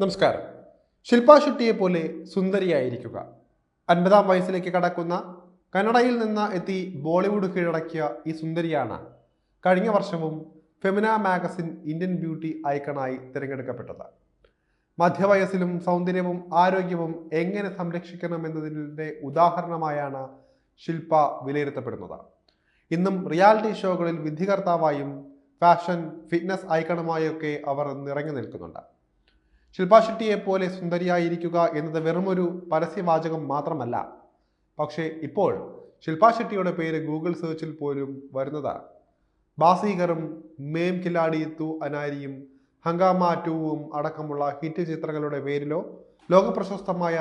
നമസ്കാരം. ശില്പ ഷെട്ടിയെ പോലെ സുന്ദരിയായിരിക്കുക. അൻപതാം വയസ്സിലേക്ക് കടക്കുന്ന കന്നഡയിൽ നിന്ന് എത്തി ബോളിവുഡ് കീഴടക്കിയ ഈ സുന്ദരിയാണ് കഴിഞ്ഞ വർഷവും ഫെമിന മാഗസിൻ ഇന്ത്യൻ ബ്യൂട്ടി ഐക്കണായി തിരഞ്ഞെടുക്കപ്പെട്ടത്. മധ്യവയസ്സിലും സൗന്ദര്യവും ആരോഗ്യവും എങ്ങനെ സംരക്ഷിക്കണം എന്നതിന്റെ ഉദാഹരണമായാണ് ശില്പ വിലയിരുത്തപ്പെടുന്നത്. ഇന്നും റിയാലിറ്റി ഷോകളിൽ വിധികർത്താവായും ഫാഷൻ ഫിറ്റ്നസ് ഐക്കണുമായൊക്കെ അവർ നിറഞ്ഞു നിൽക്കുന്നുണ്ട്. ശില്പാ ഷെട്ടിയെ പോലെ സുന്ദരിയായിരിക്കുക എന്നത് വെറുമൊരു പരസ്യവാചകം മാത്രമല്ല. പക്ഷേ ഇപ്പോൾ ശില്പാ ഷെട്ടിയുടെ പേര് ഗൂഗിൾ സെർച്ചിൽ പോലും വരുന്നതാണ് ബാസീകറും മേം കിലാടി തു അനാരിയും ഹങ്കാമ ടൂവും അടക്കമുള്ള ഹിറ്റ് ചിത്രങ്ങളുടെ പേരിലോ ലോകപ്രശസ്തമായ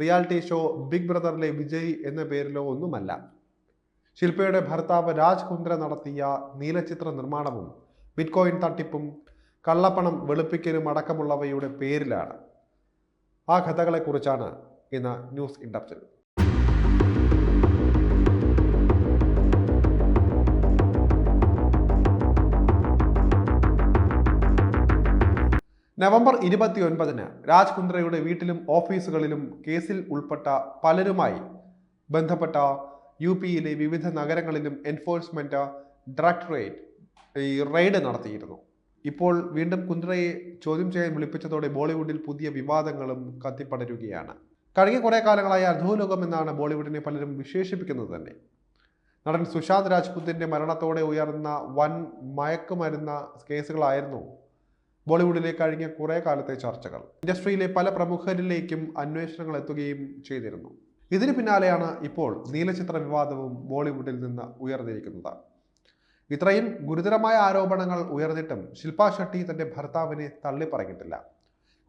റിയാലിറ്റി ഷോ ബിഗ് ബ്രദറിലെ വിജയ് എന്ന പേരിലോ ഒന്നുമല്ല. ശില്പയുടെ ഭർത്താവ് രാജ് കുന്ദ്ര നടത്തിയ നീലചിത്ര നിർമ്മാണവും ബിറ്റ്കോയിൻ തട്ടിപ്പും കള്ളപ്പണം വെളുപ്പിക്കലും അടക്കമുള്ളവയുടെ പേരിലാണ്. ആ കഥകളെക്കുറിച്ചാണ് ഇന്ന് ന്യൂസ് ഇൻഡപ്റ്റിൽ. നവംബർ ഇരുപത്തി ഒൻപതിന് രാജ്കുന്ദ്രയുടെ വീട്ടിലും ഓഫീസുകളിലും കേസിൽ ഉൾപ്പെട്ട പലരുമായി ബന്ധപ്പെട്ട യു പിയിലെ വിവിധ നഗരങ്ങളിലും എൻഫോഴ്സ്മെന്റ് ഡയറക്ടറേറ്റ് ഈ റെയ്ഡ് നടത്തിയിരുന്നു. ഇപ്പോൾ വീണ്ടും കുന്ദ്രയെ ചോദ്യം ചെയ്യാൻ വിളിപ്പിച്ചതോടെ ബോളിവുഡിൽ പുതിയ വിവാദങ്ങളും കത്തിപ്പടരുകയാണ്. കഴിഞ്ഞ കുറേ കാലങ്ങളായി അധോലോകം എന്നാണ് ബോളിവുഡിനെ പലരും വിശേഷിപ്പിക്കുന്നത് തന്നെ. നടൻ സുശാന്ത് രാജ്പുത്തിന്റെ മരണത്തോടെ ഉയർന്ന വൻ മയക്കുമരുന്ന കേസുകളായിരുന്നു ബോളിവുഡിലെ കഴിഞ്ഞ കുറേ കാലത്തെ ചർച്ചകൾ. ഇൻഡസ്ട്രിയിലെ പല പ്രമുഖരിലേക്കും അന്വേഷണങ്ങൾ എത്തുകയും ചെയ്തിരുന്നു. ഇതിന് പിന്നാലെയാണ് ഇപ്പോൾ നീലചിത്ര വിവാദവും ബോളിവുഡിൽ നിന്ന് ഉയർന്നിരിക്കുന്നത്. ഇത്രയും ഗുരുതരമായ ആരോപണങ്ങൾ ഉയർന്നിട്ടും ശില്പ ഷെട്ടി തന്റെ ഭർത്താവിനെ തള്ളിപ്പറഞ്ഞിട്ടില്ല.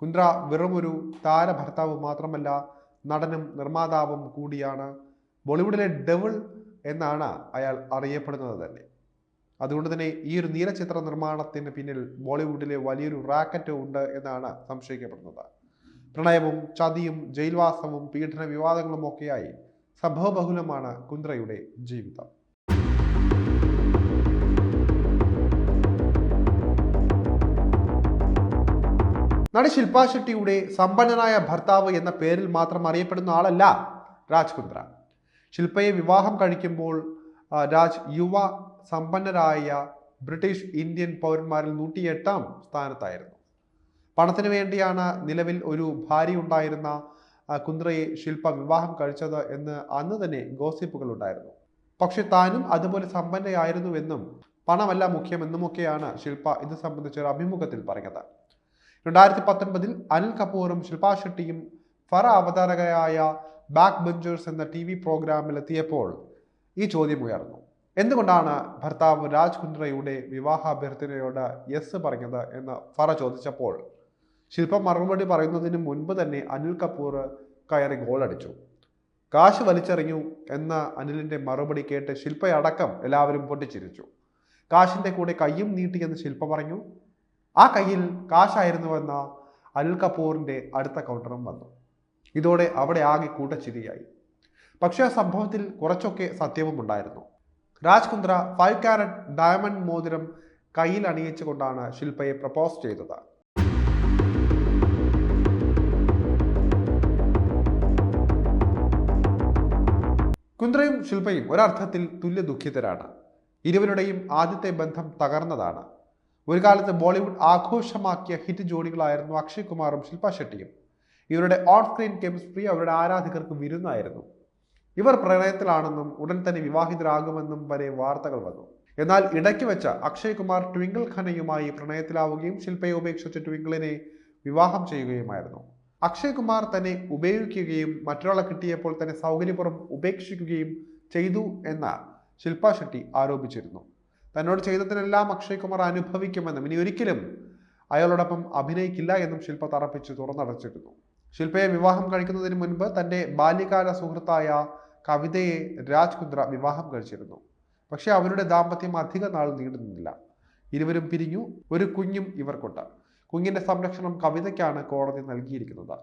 കുന്ദ്ര വെറുമൊരു താര ഭർത്താവ് മാത്രമല്ല നടനും നിർമ്മാതാവും കൂടിയാണ്. ബോളിവുഡിലെ ഡെവിൾ എന്നാണ് അയാൾ അറിയപ്പെടുന്നത് തന്നെ. അതുകൊണ്ട് തന്നെ ഈ ഒരു നീലചിത്ര നിർമ്മാണത്തിന് പിന്നിൽ ബോളിവുഡിലെ വലിയൊരു റാക്കറ്റ് ഉണ്ട് എന്നാണ് സംശയിക്കപ്പെടുന്നത്. പ്രണയവും ചതിയും ജയിൽവാസവും പീഡന വിവാദങ്ങളും ഒക്കെയായി സംഭവബഹുലമാണ് കുന്ദ്രയുടെ ജീവിതം. നടി ശില്പ സമ്പന്നനായ ഭർത്താവ് എന്ന പേരിൽ മാത്രം അറിയപ്പെടുന്ന ആളല്ല രാജ്കുന്ദ്ര ശില്പയെ വിവാഹം കഴിക്കുമ്പോൾ രാജ് യുവ സമ്പന്നരായ ബ്രിട്ടീഷ് ഇന്ത്യൻ പൗരന്മാരിൽ നൂറ്റിയെട്ടാം സ്ഥാനത്തായിരുന്നു. പണത്തിന് വേണ്ടിയാണ് നിലവിൽ ഒരു ഭാര്യ ഉണ്ടായിരുന്ന കുന്ദ്രയെ ശില്പ വിവാഹം കഴിച്ചത് എന്ന് അന്ന് തന്നെ ഗോസിപ്പുകൾ ഉണ്ടായിരുന്നു. പക്ഷെ താനും അതുപോലെ സമ്പന്നയായിരുന്നുവെന്നും പണമല്ല മുഖ്യമെന്നുമൊക്കെയാണ് ശില്പ ഇത് സംബന്ധിച്ച ഒരു അഭിമുഖത്തിൽ പറഞ്ഞത്. രണ്ടായിരത്തി പത്തൊൻപതിൽ അനിൽ കപൂറും ശിൽപാ ഷെട്ടിയും ഫറ അവതാരകയായ ബാക്ക് ബെഞ്ചേഴ്സ് എന്ന ടി വി പ്രോഗ്രാമിലെത്തിയപ്പോൾ ഈ ചോദ്യം ഉയർന്നു. എന്തുകൊണ്ടാണ് ഭർത്താവ് രാജ് കുന്ദ്രയുടെ വിവാഹാഭ്യർത്ഥനയോട് യെസ് പറഞ്ഞത് എന്ന് ഫറ ചോദിച്ചപ്പോൾ ശില്പ മറുപടി പറയുന്നതിന് മുൻപ് തന്നെ അനിൽ കപൂർ കയറി ഗോളടിച്ചു കാശ് വലിച്ചെറിഞ്ഞു എന്ന അനിലിന്റെ മറുപടി കേട്ട് ശില്പയടക്കം എല്ലാവരും പൊട്ടിച്ചിരിച്ചു. കാശിന്റെ കൂടെ കയ്യും നീട്ടിയെന്ന് ശില്പ പറഞ്ഞു. ആ കയ്യിൽ കാശായിരുന്നുവെന്ന അൽ കപൂറിന്റെ അടുത്ത കൗണ്ടറും വന്നു. ഇതോടെ അവിടെ ആകെ കൂട്ടച്ചിരിയായി. പക്ഷേ ആ സംഭവത്തിൽ കുറച്ചൊക്കെ സത്യവും ഉണ്ടായിരുന്നു. രാജ്കുന്ദ്ര ഫൈവ് ക്യാരറ്റ് ഡയമണ്ട് മോതിരം കയ്യിൽ അണിയിച്ചുകൊണ്ടാണ് ശില്പയെ പ്രപ്പോസ് ചെയ്തത്. കുന്ദ്രയും ശില്പയും ഒരർത്ഥത്തിൽ തുല്യ ദുഃഖിതരാണ് ഇരുവരുടെയും ആദ്യത്തെ ബന്ധം തകർന്നതാണ്. ഒരു കാലത്ത് ബോളിവുഡ് ആഘോഷമാക്കിയ ഹിറ്റ് ജോഡികളായിരുന്നു അക്ഷയ് കുമാറും ശില്പ ഷെട്ടിയും. ഇവരുടെ ഓൺ സ്ക്രീൻ കെമിസ്ട്രി അവരുടെ ആരാധകർക്ക് വിരുന്നായിരുന്നു. ഇവർ പ്രണയത്തിലാണെന്നും ഉടൻ തന്നെ വിവാഹിതരാകുമെന്നും വരെ വാർത്തകൾ വന്നു. എന്നാൽ ഇടയ്ക്ക് വെച്ച അക്ഷയ് കുമാർ ട്വിങ്കിൾ ഖനയുമായി പ്രണയത്തിലാവുകയും ശില്പയെ ഉപേക്ഷിച്ച് ട്വിങ്കിളിനെ വിവാഹം ചെയ്യുകയുമായിരുന്നു. അക്ഷയ് കുമാർ തന്നെ ഉപയോഗിക്കുകയും മറ്റൊരാളെ കിട്ടിയപ്പോൾ തന്നെ സൗകര്യപുറം ഉപേക്ഷിക്കുകയും ചെയ്തു എന്ന ശില്പ ഷെട്ടി ആരോപിച്ചിരുന്നു. തന്നോട് ചെയ്തതിനെല്ലാം അക്ഷയ് കുമാർ അനുഭവിക്കുമെന്നും ഇനി ഒരിക്കലും അയാളോടൊപ്പം അഭിനയിക്കില്ല എന്നും ശില്പ തറപ്പിച്ച് തുറന്നടച്ചിരുന്നു. ശില്പയെ വിവാഹം കഴിക്കുന്നതിന് മുൻപ് തന്റെ ബാല്യകാല സുഹൃത്തായ കവിതയെ രാജ്കുന്ദ്ര വിവാഹം കഴിച്ചിരുന്നു. പക്ഷേ അവരുടെ ദാമ്പത്യം അധിക നാൾ നീണ്ടുനിന്നില്ല. ഇരുവരും പിരിഞ്ഞു. ഒരു കുഞ്ഞും ഇവർക്കുണ്ട്. കുഞ്ഞിന്റെ സംരക്ഷണം കവിതയ്ക്കാണ് കോടതി നൽകിയിരിക്കുന്നത്.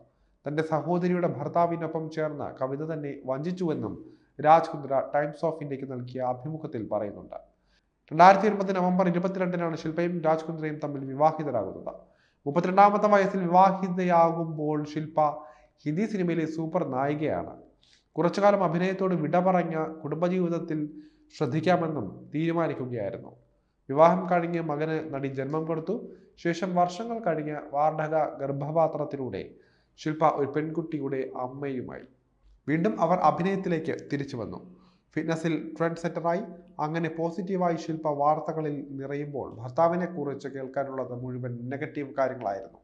തന്റെ സഹോദരിയുടെ ഭർത്താവിനൊപ്പം ചേർന്ന് കവിത തന്നെ വഞ്ചിച്ചുവെന്നും രാജ്കുന്ദ്ര ടൈംസ് ഓഫ് ഇന്ത്യയ്ക്ക് നൽകിയ അഭിമുഖത്തിൽ പറയുന്നുണ്ട്. രണ്ടായിരത്തി ഇരുപത് നവംബർ ഇരുപത്തിരണ്ടിനാണ് ശില്പയും രാജ്കുന്ദ്രയും തമ്മിൽ വിവാഹിതരാകുന്നത്. മുപ്പത്തിരണ്ടാമത്തെ വയസ്സിൽ വിവാഹിതയാകുമ്പോൾ ശില്പ ഹിന്ദി സിനിമയിലെ സൂപ്പർ നായികയാണ്. കുറച്ചുകാലം അഭിനയത്തോട് വിട പറഞ്ഞ കുടുംബജീവിതത്തിൽ ശ്രദ്ധിക്കാമെന്നും തീരുമാനിക്കുകയായിരുന്നു. വിവാഹം കഴിഞ്ഞ് മകന് നടി ജന്മം കൊടുത്തു. ശേഷം വർഷങ്ങൾ കഴിഞ്ഞ് വാർദ്ധക ഗർഭപാത്രത്തിലൂടെ ശില്പ ഒരു പെൺകുട്ടിയുടെ അമ്മയുമായി. വീണ്ടും അവർ അഭിനയത്തിലേക്ക് തിരിച്ചു വന്നു. ഫിറ്റ്നസിൽ ട്രെൻഡ് സെറ്ററായി അങ്ങനെ പോസിറ്റീവായി ശില്പ വാർത്തകളിൽ നിറയുമ്പോൾ ഭർത്താവിനെ കുറിച്ച് കേൾക്കാനുള്ളത് മുഴുവൻ നെഗറ്റീവ് കാര്യങ്ങളായിരുന്നു.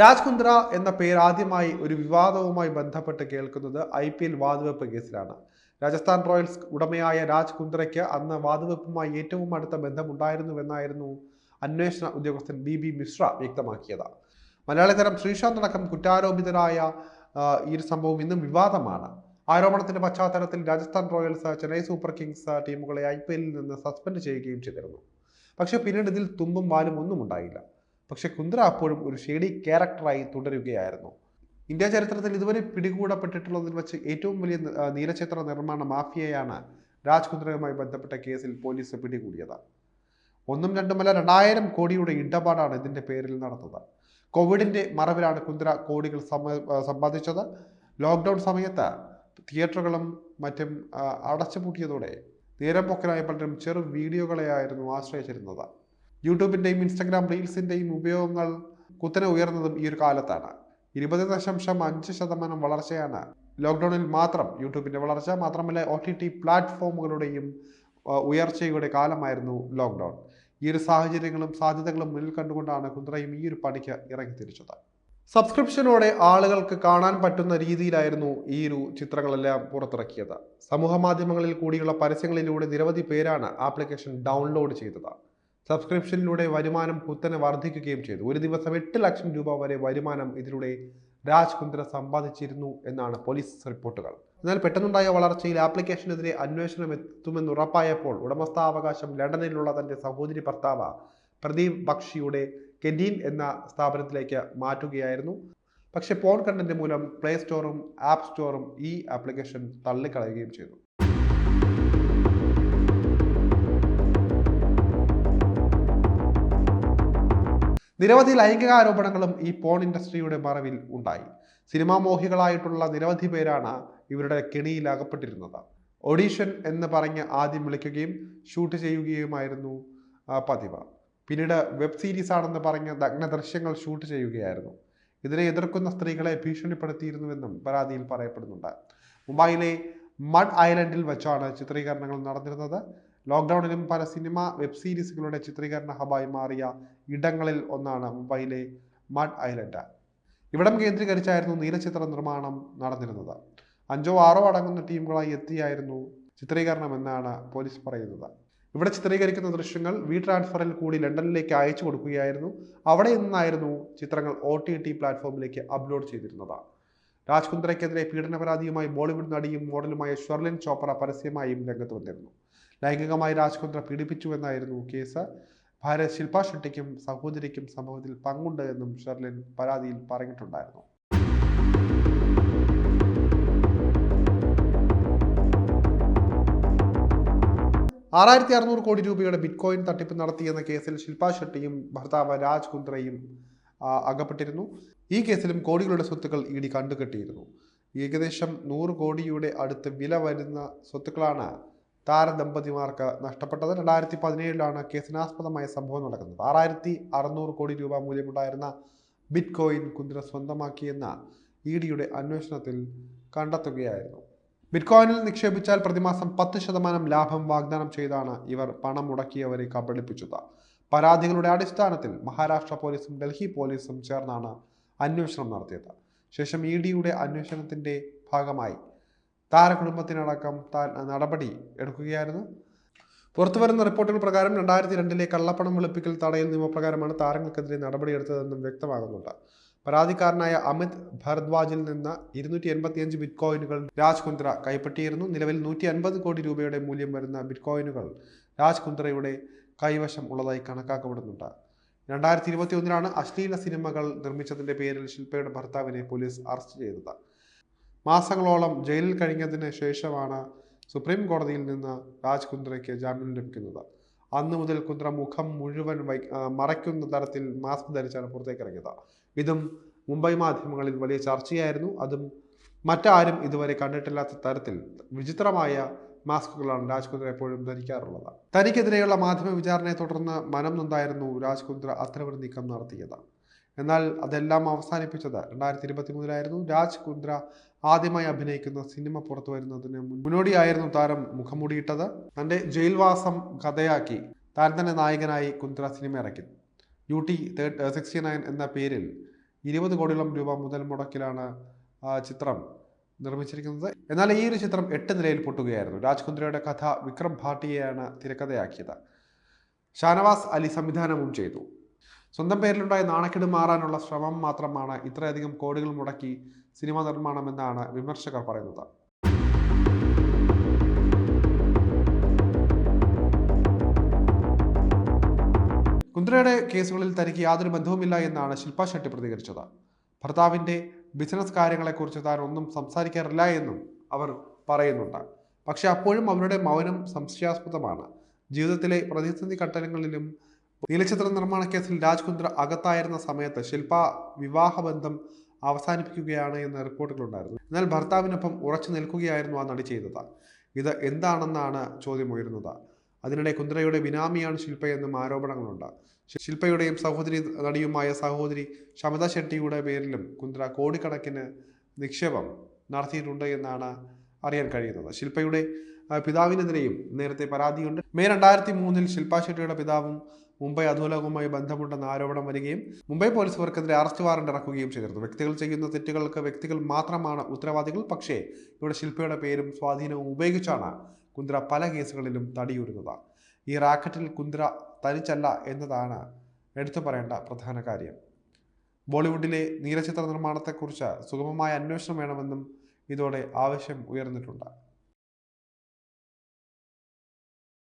രാജ് കുന്ദ്ര എന്ന പേര് ആദ്യമായി ഒരു വിവാദവുമായി ബന്ധപ്പെട്ട് കേൾക്കുന്നത് ഐ പി എൽ വാതുവെപ്പ് കേസിലാണ്. രാജസ്ഥാൻ റോയൽസ് ഉടമയായ രാജ്കുന്ദ്രയ്ക്ക് അന്ന് വാതുവെപ്പുമായി ഏറ്റവും അടുത്ത ബന്ധമുണ്ടായിരുന്നുവെന്നായിരുന്നു അന്വേഷണ ഉദ്യോഗസ്ഥൻ ബി ബി മിശ്ര വ്യക്തമാക്കിയത്. മലയാളി തരം ശ്രീശാന്ത് അടക്കം കുറ്റാരോപിതരായ ഈ ഒരു സംഭവം ഇന്നും വിവാദമാണ്. ആരോപണത്തിന്റെ പശ്ചാത്തലത്തിൽ Rajasthan Royals Chennai Super Kings ടീമുകളെ ഐ പി എല്ലിൽ നിന്ന് സസ്പെൻഡ് ചെയ്യുകയും ചെയ്തിരുന്നു. പക്ഷെ പിന്നീട് ഇതിൽ തുമ്പും വാലും ഒന്നും ഉണ്ടായില്ല. പക്ഷെ കുന്ദ്ര അപ്പോഴും ഒരു ഷേഡി ക്യാരക്ടറായി തുടരുകയായിരുന്നു. ഇന്ത്യ ചരിത്രത്തിൽ ഇതുവരെ പിടികൂടപ്പെട്ടിട്ടുള്ളതിൽ വെച്ച് ഏറ്റവും വലിയ നീലചിത്ര നിർമ്മാണ മാഫിയയാണ് രാജ് കുന്ദ്രയുമായി ബന്ധപ്പെട്ട കേസിൽ പോലീസ് പിടികൂടിയത്. ഒന്നും രണ്ടുമല്ല രണ്ടായിരം കോടിയുടെ ഇടപാടാണ് ഇതിന്റെ പേരിൽ നടന്നത്. കോവിഡിന്റെ മറവിലാണ് കുന്ദ്ര കോടികൾ സമ- സമ്പാദിച്ചത്. ലോക്ക്ഡൗൺ സമയത്ത് തിയേറ്ററുകളും മറ്റും അടച്ചുപൂട്ടിയതോടെ പൊക്കനായ പലരും ചെറു വീഡിയോകളെയായിരുന്നു ആശ്രയിച്ചിരുന്നത്. യൂട്യൂബിന്റെയും ഇൻസ്റ്റഗ്രാം റീൽസിന്റെയും ഉപയോഗങ്ങൾ കുത്തനെ ഉയർന്നതും ഈ ഒരു കാലത്താണ്. ഇരുപത് ദശാംശം അഞ്ച് ശതമാനം വളർച്ചയാണ് ലോക്ക്ഡൗണിൽ മാത്രം യൂട്യൂബിന്റെ വളർച്ച മാത്രമല്ല ഒ ടി ടി പ്ലാറ്റ്ഫോമുകളുടെയും ഉയർച്ചയുടെ കാലമായിരുന്നു ലോക്ക്ഡൗൺ. ഈ ഒരു സാഹചര്യങ്ങളും സാധ്യതകളും മുന്നിൽ കണ്ടുകൊണ്ടാണ് കുന്ദ്രയും ഈ ഒരു പണിക്ക് ഇറങ്ങി തിരിച്ചത്. സബ്സ്ക്രിപ്ഷനോടെ ആളുകൾക്ക് കാണാൻ പറ്റുന്ന രീതിയിലായിരുന്നു ഈ ഒരു ചിത്രങ്ങളെല്ലാം പുറത്തിറക്കിയത്. സമൂഹ മാധ്യമങ്ങളിൽ കൂടിയുള്ള പരസ്യങ്ങളിലൂടെ നിരവധി പേരാണ് ആപ്ലിക്കേഷൻ ഡൗൺലോഡ് ചെയ്തത്. സബ്സ്ക്രിപ്ഷനിലൂടെ വരുമാനം കുത്തനെ വർദ്ധിക്കുകയും ചെയ്തു. ഒരു ദിവസം എട്ട് ലക്ഷം രൂപ വരെ വരുമാനം ഇതിലൂടെ രാജ് കുന്ദ്ര സമ്പാദിച്ചിരുന്നു എന്നാണ് പോലീസ് റിപ്പോർട്ടുകൾ. എന്നാൽ പെട്ടെന്നുണ്ടായ വളർച്ചയിൽ ആപ്ലിക്കേഷനെതിരെ അന്വേഷണം എത്തുമെന്ന് ഉറപ്പായപ്പോൾ ഉടമസ്ഥാവകാശം ലണ്ടനിലുള്ള തന്റെ സഹോദരി ഭർത്താവ് പ്രദീപ് ബക്ഷിയുടെ കെൻഡീൻ എന്ന സ്ഥാപനത്തിലേക്ക് മാറ്റുകയായിരുന്നു. പക്ഷേ പോൺ കണ്ടന്റ് മൂലം പ്ലേ സ്റ്റോറും ആപ്പ് സ്റ്റോറും ഈ ആപ്ലിക്കേഷൻ തള്ളിക്കളയുകയും ചെയ്തു. നിരവധി ലൈംഗിക ആരോപണങ്ങളും ഈ പോൺ ഇൻഡസ്ട്രിയുടെ മറവിൽ ഉണ്ടായി. സിനിമാ മോഹികളായിട്ടുള്ള നിരവധി പേരാണ് ഇവരുടെ കെണിയിൽ അകപ്പെട്ടിരുന്നത് ഓഡീഷൻ എന്ന് പറഞ്ഞ് ആദ്യം വിളിക്കുകയും ഷൂട്ട് ചെയ്യുകയുമായിരുന്നു പതിവ്. പിന്നീട് വെബ് സീരീസ് ആണെന്ന് പറഞ്ഞ് നഗ്ന ദൃശ്യങ്ങൾ ഷൂട്ട് ചെയ്യുകയായിരുന്നു. ഇതിനെ എതിർക്കുന്ന സ്ത്രീകളെ ഭീഷണിപ്പെടുത്തിയിരുന്നുവെന്നും പരാതിയിൽ പറയപ്പെടുന്നുണ്ട്. മുംബൈയിലെ മഡ് ഐലൻഡിൽ വെച്ചാണ് ചിത്രീകരണങ്ങൾ നടന്നിരുന്നത്. ലോക്ക്ഡൌണിലും പല സിനിമ വെബ് സീരീസുകളുടെ ചിത്രീകരണ ഹബായി മാറിയ ഇടങ്ങളിൽ ഒന്നാണ് മുംബൈയിലെ മഡ് ഐലൻഡ്. ഇവിടം കേന്ദ്രീകരിച്ചായിരുന്നു നീലചിത്ര നിർമ്മാണം നടന്നിരുന്നത്. അഞ്ചോ ആറോ അടങ്ങുന്ന ടീമുകളായി എത്തിയായിരുന്നു ചിത്രീകരണം എന്നാണ് പോലീസ് പറയുന്നത്. ഇവിടെ ചിത്രീകരിക്കുന്ന ദൃശ്യങ്ങൾ വി ട്രാൻസ്ഫറിൽ കൂടി ലണ്ടനിലേക്ക് അയച്ചു കൊടുക്കുകയായിരുന്നു. അവിടെ നിന്നായിരുന്നു ചിത്രങ്ങൾ ഒ ടി ടി പ്ലാറ്റ്ഫോമിലേക്ക് അപ്ലോഡ് ചെയ്തിരുന്നത്. രാജ്കുന്ദ്രയ്ക്കെതിരെ പീഡന പരാതിയുമായി ബോളിവുഡ് നടിയും മോഡലുമായ ഷെർലിൻ ചോപ്ര പരസ്യമായും രംഗത്ത് വന്നിരുന്നു. ലൈംഗികമായി രാജ്കുന്ദ്ര പീഡിപ്പിച്ചുവെന്നായിരുന്നു കേസ്. ഭാര്യ ശില്പ ഷെട്ടിക്കും സഹോദരിക്കും സംഭവത്തിൽ പങ്കുണ്ട് എന്നും ഷെർലിൻ പരാതിയിൽ പറഞ്ഞിട്ടുണ്ടായിരുന്നു. ആറായിരത്തി അറുന്നൂറ് കോടി രൂപയുടെ ബിറ്റ്കോയിൻ തട്ടിപ്പ് നടത്തിയെന്ന കേസിൽ ശില്പ ഷെട്ടിയും ഭർത്താവ് രാജ് കുന്ദ്രയും അകപ്പെട്ടിരുന്നു. ഈ കേസിലും കോടികളുടെ സ്വത്തുക്കൾ ഇ ഡി കണ്ടുകെട്ടിയിരുന്നു. ഏകദേശം നൂറ് കോടിയുടെ അടുത്ത് വില വരുന്ന സ്വത്തുക്കളാണ് താരദമ്പതിമാർക്ക് നഷ്ടപ്പെട്ടത്. രണ്ടായിരത്തി പതിനേഴിലാണ് കേസിനാസ്പദമായ സംഭവം നടക്കുന്നത്. ആറായിരത്തി അറുന്നൂറ് കോടി രൂപ മൂല്യമുണ്ടായിരുന്ന ബിറ്റ് കോയിൻ കുന്ദ്ര സ്വന്തമാക്കിയെന്ന ഇ ഡിയുടെ അന്വേഷണത്തിൽ കണ്ടെത്തുകയായിരുന്നു. ബിറ്റ്കോയിനിൽ നിക്ഷേപിച്ചാൽ പ്രതിമാസം പത്ത് ശതമാനം ലാഭം വാഗ്ദാനം ചെയ്താണ് ഇവർ പണം മുടക്കിയവരെ കബളിപ്പിച്ചത്. പരാതികളുടെ അടിസ്ഥാനത്തിൽ മഹാരാഷ്ട്ര പോലീസും ഡൽഹി പോലീസും ചേർന്നാണ് അന്വേഷണം നടത്തിയത്. ശേഷം ഇ ഡിയുടെ അന്വേഷണത്തിന്റെ ഭാഗമായി താരകുടുംബത്തിനടക്കം നടപടി എടുക്കുകയായിരുന്നു. പുറത്തുവരുന്ന റിപ്പോർട്ടുകൾ പ്രകാരം രണ്ടായിരത്തി രണ്ടിലെ കള്ളപ്പണം വെളുപ്പിക്കൽ തടയൽ നിയമപ്രകാരമാണ് താരങ്ങൾക്കെതിരെ നടപടിയെടുത്തതെന്നും വ്യക്തമാകുന്നുണ്ട്. പരാതിക്കാരനായ അമിത് ഭരദ്വാജിൽ നിന്ന് ഇരുന്നൂറ്റി എൺപത്തിയഞ്ച് ബിറ്റ് കോയിനുകൾ രാജ് കുന്ദ്ര കൈപ്പറ്റിയിരുന്നു. നിലവിൽ നൂറ്റി അൻപത് കോടി രൂപയുടെ മൂല്യം വരുന്ന ബിറ്റ്കോയിനുകൾ രാജ് കുന്ദ്രയുടെ കൈവശം ഉള്ളതായി കണക്കാക്കപ്പെടുന്നുണ്ട്. രണ്ടായിരത്തി ഇരുപത്തി ഒന്നിലാണ് അശ്ലീല സിനിമകൾ നിർമ്മിച്ചതിന്റെ പേരിൽ ശില്പയുടെ ഭർത്താവിനെ പോലീസ് അറസ്റ്റ് ചെയ്തത്. മാസങ്ങളോളം ജയിലിൽ കഴിഞ്ഞതിന് ശേഷമാണ് സുപ്രീം കോടതിയിൽ നിന്ന് രാജ്കുന്ദ്രയ്ക്ക് ജാമ്യം ലഭിക്കുന്നത്. അന്ന് മുതൽ കുന്ദ്ര മുഖം മുഴുവൻ മറയ്ക്കുന്ന തരത്തിൽ മാസ്ക് ധരിച്ചാണ് പുറത്തേക്ക് ഇറങ്ങിയത് ഇതും മുംബൈ മാധ്യമങ്ങളിൽ വലിയ ചർച്ചയായിരുന്നു. അതും മറ്റാരും ഇതുവരെ കണ്ടിട്ടില്ലാത്ത തരത്തിൽ വിചിത്രമായ മാസ്കുകളാണ് രാജ്കുന്ദ്ര എപ്പോഴും ധരിക്കാറുള്ളത്. തനിക്കെതിരെയുള്ള മാധ്യമ വിചാരണയെ തുടർന്ന് മനം നൊന്തായിരുന്നു രാജ്കുന്ദ്ര അത്തരമൊരു നീക്കം നടത്തിയത്. എന്നാൽ അതെല്ലാം അവസാനിപ്പിച്ചത് രണ്ടായിരത്തി ഇരുപത്തി മൂന്നിലായിരുന്നു രാജ് കുന്ദ്ര ആദ്യമായി അഭിനയിക്കുന്ന സിനിമ പുറത്തു വരുന്നതിന് മുന്നോടിയായിരുന്നു താരം മുഖംമൂടിയിട്ടത്. തന്റെ ജയിൽവാസം കഥയാക്കി താൻ തന്നെ നായകനായി കുന്ദ്ര സിനിമ ഇറക്കി. യു ടി സിക്സ്റ്റി നയൻ എന്ന പേരിൽ ഇരുപത് കോടിയോളം രൂപ മുതൽ മുടക്കിലാണ് ആ ചിത്രം നിർമ്മിച്ചിരിക്കുന്നത്. എന്നാൽ ഈ ഒരു ചിത്രം എട്ട് നിലയിൽ പൊട്ടുകയായിരുന്നു. രാജ്കുന്ദ്രയുടെ കഥ വിക്രം ഭാട്ടിയെയാണ് തിരക്കഥയാക്കിയത്. ഷാനവാസ് അലി സംവിധാനവും ചെയ്തു. സ്വന്തം പേരിലുണ്ടായ നാണക്കേട് മാറാനുള്ള ശ്രമം മാത്രമാണ് ഇത്രയധികം കോടികൾ മുടക്കി സിനിമ നിർമ്മാണമെന്നാണ് വിമർശകർ പറയുന്നത്. കുന്ദ്രയുടെ കേസുകളിൽ തനിക്ക് യാതൊരു ബന്ധവുമില്ല എന്നാണ് ശില്പ ഷെട്ടി പ്രതികരിച്ചത്. ഭർത്താവിന്റെ ബിസിനസ് കാര്യങ്ങളെക്കുറിച്ച് താൻ ഒന്നും സംസാരിക്കാറില്ല എന്നും അവർ പറയുന്നുണ്ട്. പക്ഷെ അപ്പോഴും അവരുടെ മൗനം സംശയാസ്പദമാണ്. ജീവിതത്തിലെ പ്രതിസന്ധി ഘട്ടങ്ങളിലും നീലചിത്ര നിർമ്മാണ കേസിൽ രാജ്കുന്ദ്ര അകത്തായിരുന്ന സമയത്ത് ശില്പ വിവാഹബന്ധം അവസാനിപ്പിക്കുകയാണ് എന്ന റിപ്പോർട്ടുകളുണ്ടായിരുന്നു. എന്നാൽ ഭർത്താവിനൊപ്പം ഉറച്ചു നിൽക്കുകയായിരുന്നു ആ നടി ചെയ്തത്. ഇത് എന്താണെന്നാണ് ചോദ്യം ഉയരുന്നത്. അതിനിടെ കുന്ദ്രയുടെ ബിനാമിയാണ് ശില്പ എന്നും ആരോപണങ്ങളുണ്ട്. ശില്പയുടെയും സഹോദരി നടിയുമായ സഹോദരി ശമത ഷെട്ടിയുടെ പേരിലും കുന്ദ്ര കോടിക്കണക്കിന് നിക്ഷേപം നടത്തിയിട്ടുണ്ട് എന്നാണ് അറിയാൻ കഴിയുന്നത്. ശില്പയുടെ പിതാവിനെതിരെയും നേരത്തെ പരാതിയുണ്ട്. മെയ് രണ്ടായിരത്തി മൂന്നിൽ ശില്പ ഷെട്ടിയുടെ പിതാവും മുംബൈ അധോലോകവുമായി ബന്ധമുണ്ടെന്ന ആരോപണം വരികയും മുംബൈ പോലീസ് ഇവർക്കെതിരെ അറസ്റ്റ് വാറണ്ട് ഇറക്കുകയും ചെയ്തിരുന്നു. വ്യക്തികൾ ചെയ്യുന്ന തെറ്റുകൾക്ക് വ്യക്തികൾ മാത്രമാണ് ഉത്തരവാദികൾ. പക്ഷേ ഇവിടെ ശില്പയുടെ പേരും സ്വാധീനവും ഉപയോഗിച്ചാണ് കുന്ദ്ര പല കേസുകളിലും തടിയൂരുന്നത് ഈ റാക്കറ്റിൽ കുന്ദ്ര തനിച്ചല്ല എന്നതാണ് എടുത്തു പറയേണ്ട പ്രധാന കാര്യം. ബോളിവുഡിലെ നീലചിത്ര നിർമ്മാണത്തെക്കുറിച്ച് സുഗമമായ അന്വേഷണം വേണമെന്നും ഇതോടെ ആവശ്യം ഉയർന്നിട്ടുണ്ട്.